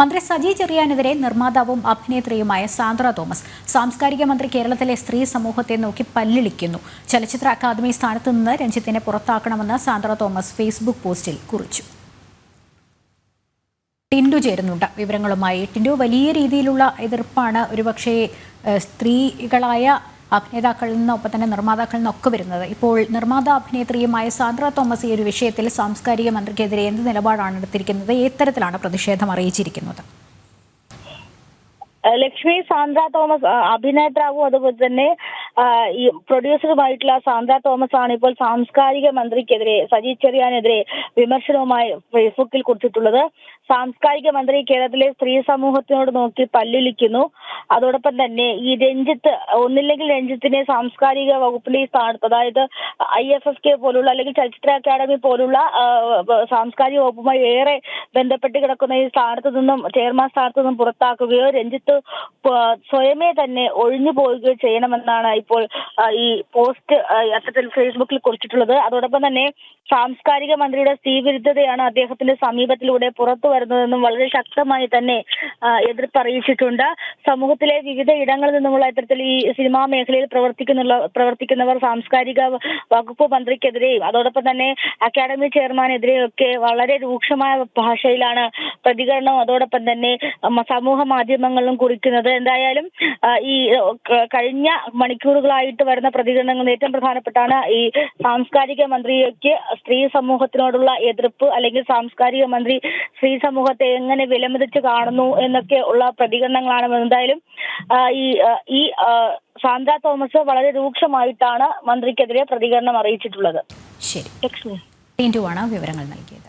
മന്ത്രി സജി ചെറിയാനെതിരെ നിർമ്മാതാവും അഭിനേത്രിയുമായ സാന്ദ്ര തോമസ് സാംസ്കാരിക മന്ത്രി കേരളത്തിലെ സ്ത്രീ സമൂഹത്തെ നോക്കി പല്ലിളിക്കുന്നു. ചലച്ചിത്ര അക്കാദമി സ്ഥാനത്ത് നിന്ന് രഞ്ജിത്തിനെ പുറത്താക്കണമെന്ന് സാന്ദ്ര തോമസ് ഫേസ്ബുക്ക് പോസ്റ്റിൽ കുറിച്ചു. ടിൻഡു ചേരുന്നുണ്ട്. വിവരങ്ങളുമായി ടിൻഡു വലിയ രീതിയിലുള്ള എതിർപ്പാണ് ഒരുപക്ഷേ സ്ത്രീകളായ അഭിനേതാക്കളിൽ നിന്നൊപ്പം തന്നെ നിർമ്മാതാക്കളിൽ നിന്നൊക്കെ വരുന്നത്. ഇപ്പോൾ നിർമ്മാത അഭിനേത്രിയുമായ സാന്ദ്ര തോമസ് ഈ ഒരു വിഷയത്തിൽ സാംസ്കാരിക മന്ത്രിക്കെതിരെ എന്ത് നിലപാടാണ് എടുത്തിരിക്കുന്നത്? ഏത്തരത്തിലാണ് പ്രതിഷേധം അറിയിച്ചിരിക്കുന്നത്? ലക്ഷ്മി സാന്ദ്ര തോമസ് അഭിനേതാവും അതുപോലെ തന്നെ ഈ പ്രൊഡ്യൂസറുമായിട്ടുള്ള സാന്ദ്ര തോമസ് ആണ് ഇപ്പോൾ സാംസ്കാരിക മന്ത്രിക്കെതിരെ സജി ചെറിയാനെതിരെ വിമർശനവുമായി ഫേസ്ബുക്കിൽ കുറിച്ചിട്ടുള്ളത്. സാംസ്കാരിക മന്ത്രി കേരളത്തിലെ സ്ത്രീ സമൂഹത്തിനോട് നോക്കി പല്ലുലിക്കുന്നു അതോടൊപ്പം തന്നെ ഈ രഞ്ജിത്ത് ഒന്നില്ലെങ്കിൽ രഞ്ജിത്തിനെ സാംസ്കാരിക വകുപ്പിലെ സ്ഥാനത്ത് അതായത് ഐ എഫ് എഫ് കെ പോലുള്ള അല്ലെങ്കിൽ ചലച്ചിത്ര അക്കാദമി പോലുള്ള സാംസ്കാരിക വകുപ്പുമായി ഏറെ ബന്ധപ്പെട്ട് കിടക്കുന്ന ഈ സ്ഥാനത്ത് നിന്നും ചെയർമാൻ സ്ഥാനത്ത് നിന്നും പുറത്താക്കുകയോ രഞ്ജിത്ത് സ്വയമേ തന്നെ ഒഴിഞ്ഞു പോവുകയോ ചെയ്യണമെന്നാണ് ഇപ്പോൾ ഈ പോസ്റ്റ് അത്തരത്തിൽ ഫേസ്ബുക്കിൽ കുറിച്ചിട്ടുള്ളത്. അതോടൊപ്പം തന്നെ സാംസ്കാരിക മന്ത്രിയുടെ സ്ത്രീവിരുദ്ധതയാണ് അദ്ദേഹത്തിന്റെ സമീപത്തിലൂടെ പുറത്തു വരുന്നതെന്നും വളരെ ശക്തമായി തന്നെ എതിർപ്പറിയിച്ചിട്ടുണ്ട്. സമൂഹത്തിലെ വിവിധ ഇടങ്ങളിൽ നിന്നുമുള്ള ഇത്തരത്തിൽ ഈ സിനിമാ മേഖലയിൽ പ്രവർത്തിക്കുന്നുള്ള പ്രവർത്തിക്കുന്നവർ സാംസ്കാരിക വകുപ്പ് മന്ത്രിക്കെതിരെയും അതോടൊപ്പം തന്നെ അക്കാദമി ചെയർമാനെതിരെയും ഒക്കെ വളരെ രൂക്ഷമായ ഭാഷയിലാണ് പ്രതികരണം. അതോടൊപ്പം തന്നെ സമൂഹ മാധ്യമങ്ങളിലും കുറിക്കുന്നത്. എന്തായാലും ഈ കഴിഞ്ഞ മണിക്കൂറുകളായിട്ട് വരുന്ന പ്രതികരണങ്ങൾ ഏറ്റവും പ്രധാനപ്പെട്ടാണ് ഈ സാംസ്കാരിക മന്ത്രിക്ക് സ്ത്രീ സമൂഹത്തിനോടുള്ള എതിർപ്പ് അല്ലെങ്കിൽ സാംസ്കാരിക മന്ത്രി സ്ത്രീ സമൂഹത്തെ എങ്ങനെ വിലമതിച്ച് കാണുന്നു എന്നൊക്കെ ഉള്ള പ്രതികരണങ്ങളാണ്. എന്തായാലും ഈ ഈ സാന്ദ്ര തോമസ് വളരെ രൂക്ഷമായിട്ടാണ് മന്ത്രിക്കെതിരെ പ്രതികരണം അറിയിച്ചിട്ടുള്ളത്. ശരി. ലക്ഷ്മി ആണ് വിവരങ്ങൾ നൽകിയത്.